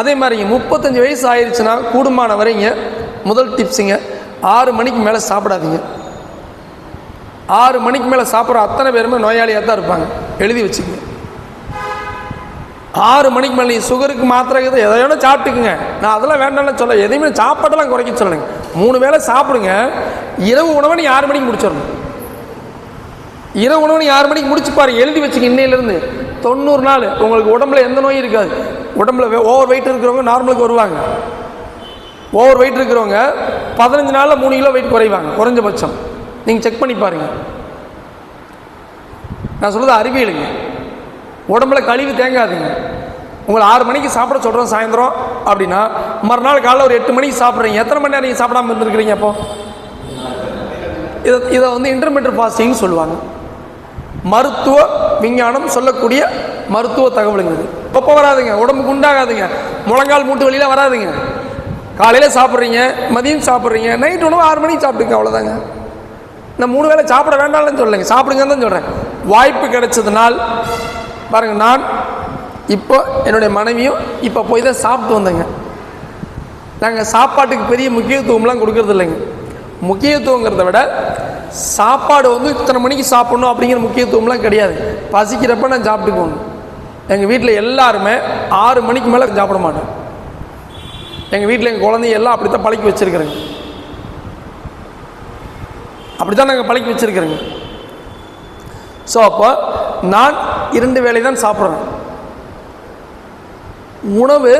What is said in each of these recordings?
அதே மாதிரிங்க முப்பத்தஞ்சு வயசு ஆயிடுச்சுன்னா கூடுமான வரைங்க முதல் டிப்ஸுங்க ஆறு மணிக்கு மேலே சாப்பிடாதீங்க. ஆறு மணிக்கு மேலே சாப்பிட்ற அத்தனை பேருமே நோயாளியாக தான் இருப்பாங்க. எழுதி வச்சுக்கங்க. ஆறு மணிக்கு மேலே சுகருக்கு மாத்திரை இருக்குது எதை வேணால் சாப்பிட்டுக்குங்க. நான் அதெல்லாம் வேண்டாம்னு சொல்ல எதையுமே சாப்பாட்டெல்லாம் குறைக்க சொல்லுங்க மூணு வேளை சாப்பிடுங்க இரவு உணவை நீங்கள் ஆறு மணிக்கு முடிச்சிடணும். இரவு உணவு நீங்கள் ஆறு மணிக்கு முடிச்சு பாருங்க எழுதி வச்சுக்க இன்னையிலேருந்து. தொண்ணூறு நாள் உங்களுக்கு உடம்புல எந்த நோயும் இருக்காது. உடம்புல ஓவர் வெயிட் இருக்கிறவங்க நார்மலுக்கு வருவாங்க. ஓவர் வெயிட் இருக்கிறவங்க பதினஞ்சு நாளில் மூணு கிலோ வெயிட் குறைவாங்க குறைஞ்சபட்சம். நீங்கள் செக் பண்ணி பாருங்கள் நான் சொல்கிறது அறிவியலுங்க உடம்புல கழிவு தேங்காதுங்க. உங்களை ஆறு மணிக்கு சாப்பிட சொல்கிறோம் சாயந்தரம் அப்படின்னா மறுநாள் காலைல ஒரு எட்டு மணிக்கு சாப்பிட்றீங்க. எத்தனை மணி நேரம் நீங்கள் சாப்பிடாம இருந்துருக்கிறீங்க அப்போ? இதை இதை வந்து இன்டர்மீடியட் ஃபாஸ்டிங்னு சொல்லுவாங்க. மருத்துவ விஞ்ஞானம் சொல்லக்கூடிய மருத்துவ தகவலுங்க அப்பப்போ வராதுங்க? உடம்புக்கு உண்டாகாதுங்க. முழங்கால் மூட்டு வழியில் வராதுங்க. காலையில் சாப்பிட்றீங்க மதியம் சாப்பிட்றீங்க நைட் உணவு ஆறு மணிக்கு சாப்பிட்டுங்க அவ்வளோதாங்க நான் மூணு வேளை சாப்பிட வேண்டாம்னு சொல்லலைங்க. சாப்பிடுங்கன்னு தான் சொல்கிறேன் வாய்ப்பு கிடைச்சதுனால் பாருங்கள் நான் இப்போ என்னுடைய மனைவியும் இப்போ போய் தான் சாப்பிட்டு வந்தேங்க. நாங்கள் சாப்பாட்டுக்கு பெரிய முக்கியத்துவம்லாம் கொடுக்கறது இல்லைங்க முக்கியத்துவங்கிறத விட சாப்பாடு வந்து இத்தனை மணிக்கு சாப்பிடணும் அப்படிங்கிற முக்கியத்துவம்லாம் கிடையாது. பசிக்கிறப்ப நான் சாப்பிட்டுக்கணும் எங்கள் வீட்டில் எல்லாருமே ஆறு மணிக்கு மேலே சாப்பிட மாட்டோம் எங்கள் வீட்டில் எங்கள் குழந்தைங்க எல்லாம் அப்படி தான் பழக்கி வச்சுருக்குறேங்க. அப்படி தான் நாங்கள் பழக்கி வச்சுருக்குறேங்க. ஸோ அப்போ நான் இரண்டு வேலை தான் சாப்பிட்றேன். உணவு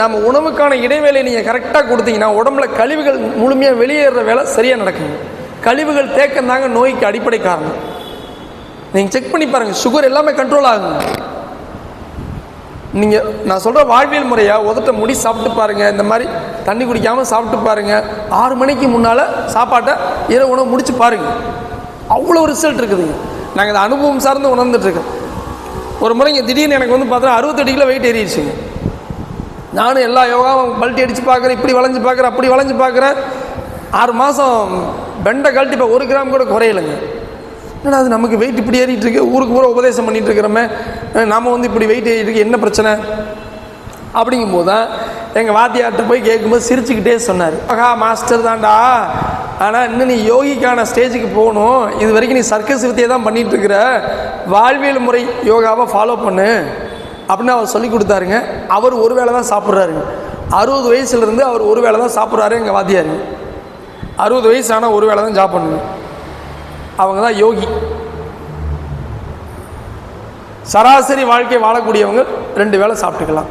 நம்ம உணவுக்கான இடைவேளை நீங்கள் கரெக்டாக கொடுத்தீங்கன்னா உடம்புல கழிவுகள் முழுமையாக வெளியேற வேலை சரியாக நடக்குங்க. கழிவுகள் தேக்கம் தாங்க நோய்க்கு அடிப்படை காரணம். நீங்கள் செக் பண்ணி பாருங்கள் சுகர் எல்லாமே கண்ட்ரோல் ஆகுங்க. நீங்கள் நான் சொல்கிற வாழ்வியல் முறையாக உதட்ட முடி சாப்பிட்டு பாருங்கள் இந்த மாதிரி தண்ணி குடிக்காமல் சாப்பிட்டு பாருங்கள் ஆறு மணிக்கு முன்னால் சாப்பாட்டை இரவு உணவு முடித்து பாருங்கள் அவ்வளோ ரிசல்ட் இருக்குதுங்க நாங்கள் இந்த அனுபவம் சார்ந்து உணர்ந்துட்டுருக்கோம் ஒரு முறைங்க திடீர்னு எனக்கு வந்து பார்த்தோன்னா அறுபத்தெட்டு கிலோ வெயிட் ஏறிடுச்சுங்க. நானும் எல்லா யோகாவும் பல்ட்டி அடித்து பார்க்குறேன் இப்படி வளைஞ்சு பார்க்குறேன் அப்படி வளைஞ்சு பார்க்குறேன் ஆறு மாதம் பெண்டை கழட்டி இப்போ ஒரு கிராம் கூட குறையலைங்க. என்னடா அது நமக்கு வெயிட் இப்படி ஏறிட்டு இருக்கு? ஊருக்கு பூரா உபதேசம் பண்ணிட்டு இருக்கிறோமே. நாம் வந்து இப்படி வெயிட் ஏறிட்டு இருக்கு என்ன பிரச்சனை? அப்படிங்கும்போது தான் எங்கள் வாத்தியார்கிட்ட போய் கேட்கும்போது சிரிச்சுக்கிட்டே சொன்னார். ஆகா மாஸ்டர் தான்டா. ஆனால் இன்னும் நீ யோகிக்கான ஸ்டேஜுக்கு போகணும். இது வரைக்கும் நீ சர்க்கஸ் வித்தியை தான் பண்ணிட்டு இருக்கிற. வாழ்வியல் முறை யோகாவை ஃபாலோ பண்ணு. அப்படின்னு அவர் சொல்லி கொடுத்தாருங்க. அவர் ஒரு வேளை தான் சாப்பிட்றாருங்க அறுபது வயசுலேருந்து அவர் ஒரு வேளை தான் சாப்பிட்றாரு எங்கள் வாத்தியாருங்க அறுபது வயசு ஆனால் ஒரு வேளை தான் சாப்பிடணுங்க அவங்க தான் யோகி. சராசரி வாழ்க்கை வாழக்கூடியவங்க ரெண்டு வேளை சாப்பிட்டுக்கலாம்.